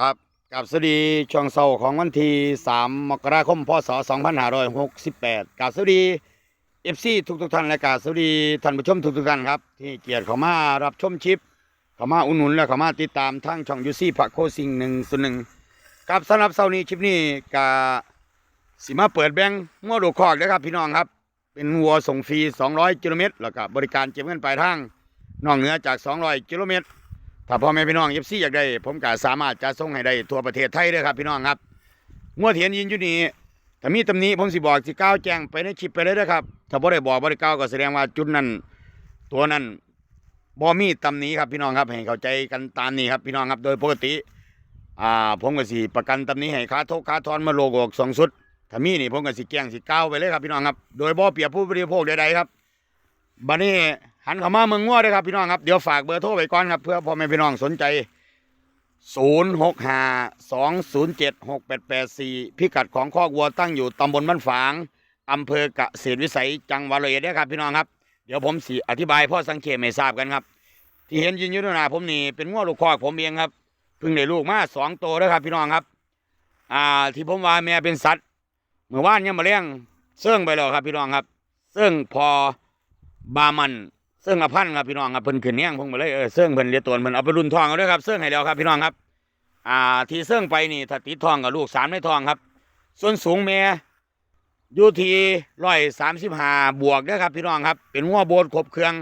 ครับกับสวัสดีช่วงเสาร์ของวันที่ 3 มกราคม พศ 2568กับสวัสดีเอฟซีทุกทุกท่านและกับสวัสดีท่านผู้ชมทุกทุกท่านครับ ที่เกียรติเข้ามารับชมชิป เข้ามาอุดหนุนและเข้ามาติดตามทั้งช่องยูซี่ผักโคซิงหนึ่งส่วนหนึ่งกับสำหรับเสาร์นี้ชิปนี้กับสิมาเปิดแบงค์งัวดูคอกนะครับ พี่น้องครับ เป็นวัวส่งฟรี 200 กิโลเมตรแล้วก็บริการเก็บเงินปลายทางนอกเหนือจาก 200 กิโลเมตร ถ้าพ่อแม่พี่น้องเอฟซีอยากได้ ผมก็สามารถจะส่งให้ได้ทั่วประเทศไทยด้อครับ พี่น้องครับงวดเทียนยินอยู่นี่ถ้ามีตำหนี้ผมสิบอกสิก้าวแจ้งไปในคลิปไปเลยเด้อครับถ้าบ่ได้บอกบ่ได้ก้าวก็แสดงว่าจุดนั้นตัวนั้นบ่มีตำหนี้ครับพี่น้องครับให้เข้าใจกันตามนี้ครับพี่น้องครับโดยปกติอ่าผมก็สิประกันตำหนี้ให้ค่าทษค่าทอนมาโลกออกสองสุดถ้ามีนี่ผมก็สิแจ้งสิก้าวไปเลยครับพี่น้องครับ โดยบ่เปรียบผู้บริโภคใดๆครับบัดนี้ หันเข้ามาเมืองง้อเลยครับพี่น้องครับ เดี๋ยวฝากเบอร์โทรไว้ก่อนครับ เพื่อพ่อแม่พี่น้องสนใจ 0 6 5 2 0 7 6 8 8 4 พิกัดของคอกวัวตั้งอยู่ตำบลบ้านฝางอำเภอกะเกษตรวิสัยจังหวัดร้อยเอ็ดเด้อครับ พี่น้องครับ เดี๋ยวผมสีอธิบายพ่อสังเกตไม่ทราบกันครับ ที่เห็นยืนอยู่ตรงหน้าผมนี่เป็นง้อลูกคอกผมเองครับเพิ่งได้ลูกมาสองตัวแล้วครับ พี่น้องครับ อ่า ที่ผมว่าแม่เป็นสัตว์เมื่อวานเนี่ยมาเลี้ยงเสื่องไปแล้วครับ พี่น้องครับเสื่งพอบามัน เสื่องอพันครับพี่น้องครับเพิ่นขึ้นเนียงผมไปเลยเออเสื่องเพิ่นเรียตัวเพิ่นเอาไปรุ่นทองเอาด้วยครับเสื่องให้แล้วครับพี่น้องครับ อ่า ที่เสื่องไปนี่ถ้าติดทองกับลูกสามในทองครับ ส่วนสูงแม่อยู่ที่ร้อยสามสิบห้าบวกนะครับ พี่น้องครับ เป็นงัวโบนครบเครื่อง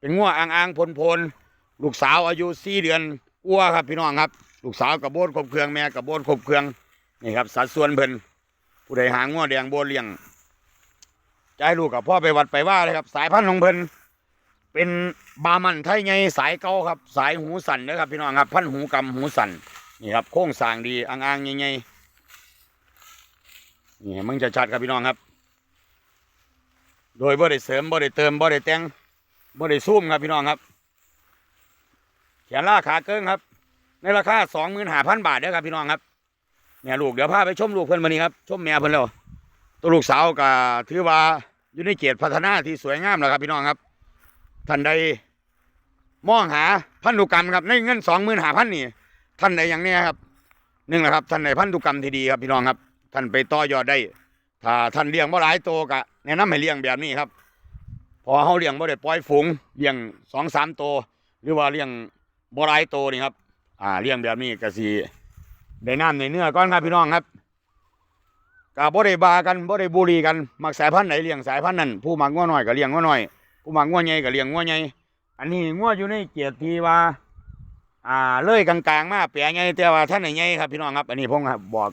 เป็นงัวอ่างอ่างพลพลลูกสาวอายุสี่เดือนอ้วครับพี่น้องครับ ลูกสาวกับโบนครบเครื่องแม่กับโบนครบเครื่องนี่ครับสัดส่วนเพิ่นผู้ใดหางงัวแดงโบนเลี้ยงให้ลูกกับพ่อไปวัดไปว่าเลยครับ สายพันธุ์ของเพิ่น เป็นบามันไทยไงสายเก่าครับ สายหูสันนะครับพี่น้องครับ พันหูกำหูสันนี่ครับโค้งสางดีอ่างๆใหญ่ๆนี่มึงจะชัดครับพี่น้องครับ โดยบ่ได้เสริมบ่ได้เติมบ่ได้แต่งบ่ได้ซูมครับพี่น้องครับแขนล่าขาเกิ้งครับ ในราคาสองหมื่นห้าพันบาทเด้อครับพี่น้องครับเนี่ยลูกเดี๋ยวพาไปชมลูกเพิ่อนมานี่ครับชมแม่เพิ่อนแล้วตัวลูกสาวก็ถือว่าอยู่ในเกียรติพัฒนาที่สวยงามแล้วครับพี่น้องครับ ท่านใดมองหาพันธุกรรมครับในเงินสองหมื่นหาพันนี่ท่านใดอย่างเนี้ยครับหนึ่งแหละครับท่านใดพันธุกรรมที่ดีครับพี่น้องครับ ท่านไปต่อยอดได้ ถ้าท่านเลี้ยงบ่หลายโตวก็แนะนำให้เลี้ยงแบบนี้ครับ พอเขาเลี้ยงบ่ได้ปล่อยฝูงเลี้ยงสองสามตัวหรือว่าเลี้ยงบ่หลายโตวนี่ครับ อ่าเลี้ยงแบบนี้ก็สิได้น้ำในเนื้อก่อนครับพี่น้องครับก็บ่ได้บากันบ่ได้บุรีกันมักสายพันธุ์ไหนเลี้ยงสายพันธุ์นั้นผู้มักงัวน้อยก็เลี้ยงงัวน้อย ผู้มักงัวใหญ่ก็เลี้ยงงัวใหญ่อันนี้งัวอยู่ในเกียรติว่า อ่าเลยกลางๆ มาแปลใหญ่แต่ว่าท่านไหนใหญ่ครับพี่น้องครับ อันนี้ผมครับบอก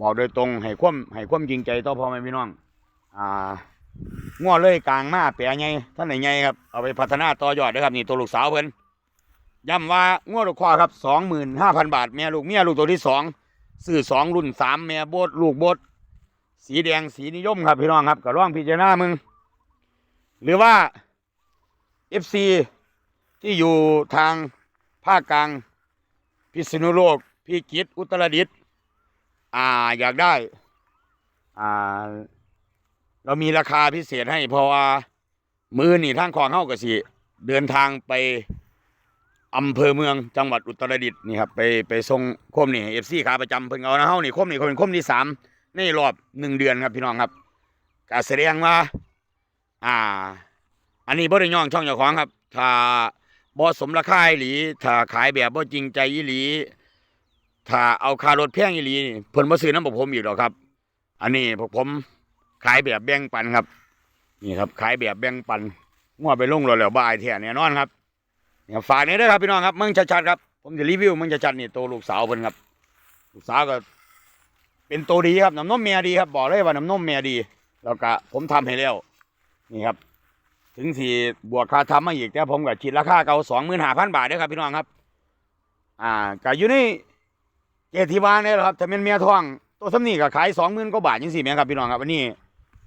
บอกโดยตรงให้ความให้ความจริงใจต่อพ่อแม่พี่น้อง อ่างัวเลยกลางมาแปลใหญ่ท่านไหนใหญ่ครับเอาไปพัฒนาต่อยอดนะครับนี่ตัวลูกสาวเพิ่นย้ำว่างัวลูกคอครับสองหมื่นห้าพันบาทแม่ลูกเมียลูกตัวที่สองซื้อสองรุ่นสามแม่โบดลูกโบดสีแดงสีนิยมครับพี่น้องครับก็ร่องพิจารณามึง หรือว่า FC ที่อยู่ทางภาคกลาง พิษณุโลก พิจิตรอุตรดิตถ์อ่าอยากได้ อ่า เรามีราคาพิเศษให้เพราะว่ามือนี่ทางของเข้ากับสิ เดินทางไปอำเภอเมืองจังหวัดอุตรดิตถ์นี่ครับไปไปส่งคมนี่เอฟซีขาประจำเพิ่งเอานะเฮานี่คมนี่เขาเป็นคมที่สามในรอบหนึ่งเดือนครับพี่น้องครับก็แสดงว่า อ่า อันนี้บ่ได้ย่องช่องเจ้าของครับ ถ้าบ่สมราคาอีหลี ถ้าขายแบบบ่จริงใจอีหลี ถ้าเอาคารถแพงอีหลีนี่เพิ่นบ่ซื้อน้ำพวกผมอีกหรอกครับ อันนี้พวกผมขายแบบแบ่งปันครับ นี่ครับ ขายแบบแบ่งปันงัวไปลงรถแล้วบ่อายแท้แน่นอนครับเนี่ยฝากนี่เด้อครับพี่น้องครับมึงชัดๆครับ ผมจะรีวิวมึงชัดๆนี่ตัวลูกสาวเพิ่นครับ ลูกสาวก็ เป็นตัวดีครับน้ำนมแม่ดีครับบอกเลยว่าน้ำนมแม่ดี แล้วก็ผมทำให้แล้วนี่ครับ ถึงสี่บวกค่าทำมาอีกแต่ผมก็คิดราคาเก่าสองหมื่นห้าพันบาทเด้อครับพี่น้องครับ อ่าก็อยู่ในเจติวานเนี่ยแหละครับถ้าเป็นเมียทองตัวสำนีก็ขายสองหมื่นกว่าบาทยังสี่แม่ครับพี่น้องครับวันนี้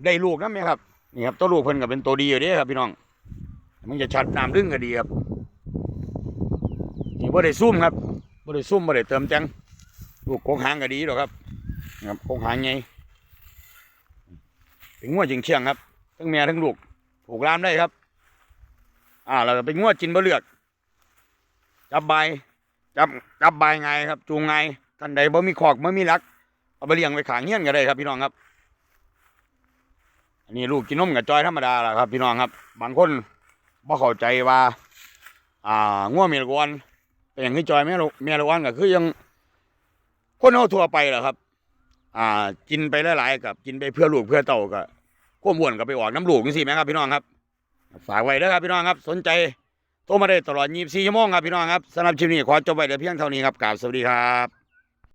ได้ลูกนะแม่ครับนี่ครับตัวลูกเพิ่นก็เป็นตัวดีอยู่เด้ครับพี่น้องมันจะชัดน้ำลึ่งก็ดีครับนี่บ่ได้ซุ่มครับบ่ได้ซุ่มบ่ได้เติมแจงลูกโคงหางก็ดีหรอกครับครับโคงหางไงเป็นงวดจริงเชียงครับทั้งแม่ทั้งลูก ผูกรามได้ครับ อ่า เราก็เป็นงวดจินบ่เลือกจับใบจับจับใบไงครับ จูงไงท่านใดบ่มีคอกบ่มีรักเอาไปเลี้ยงไว้ขางเงี้ยนก็ได้ครับ พี่น้องครับ อันนี้ลูกกินนมกับจอยธรรมดาแหละครับ พี่น้องครับ บางคนบ่เข้าใจว่า อ่าง่วเมลกอ่อนเป็นอย่างที่จอยแม่ลูกแม่ลูกอ่อนก็คือยังคนเอาทั่วไปแหละครับ อ่า กินไปหลายๆกับ กินไปเพื่อลูกเพื่อเต่าก็ ก้มอ้วนก็ไปออกน้ำลูกจังซี่แหมครับพี่น้องครับ ฝากไว้เด้อครับพี่น้องครับ สนใจโทรมาได้ตลอด24ชั่วโมงครับพี่น้องครับสำหรับชิมนี้ขอจบไว้แต่เพียงเท่านี้ครับกราบสวัสดีครับ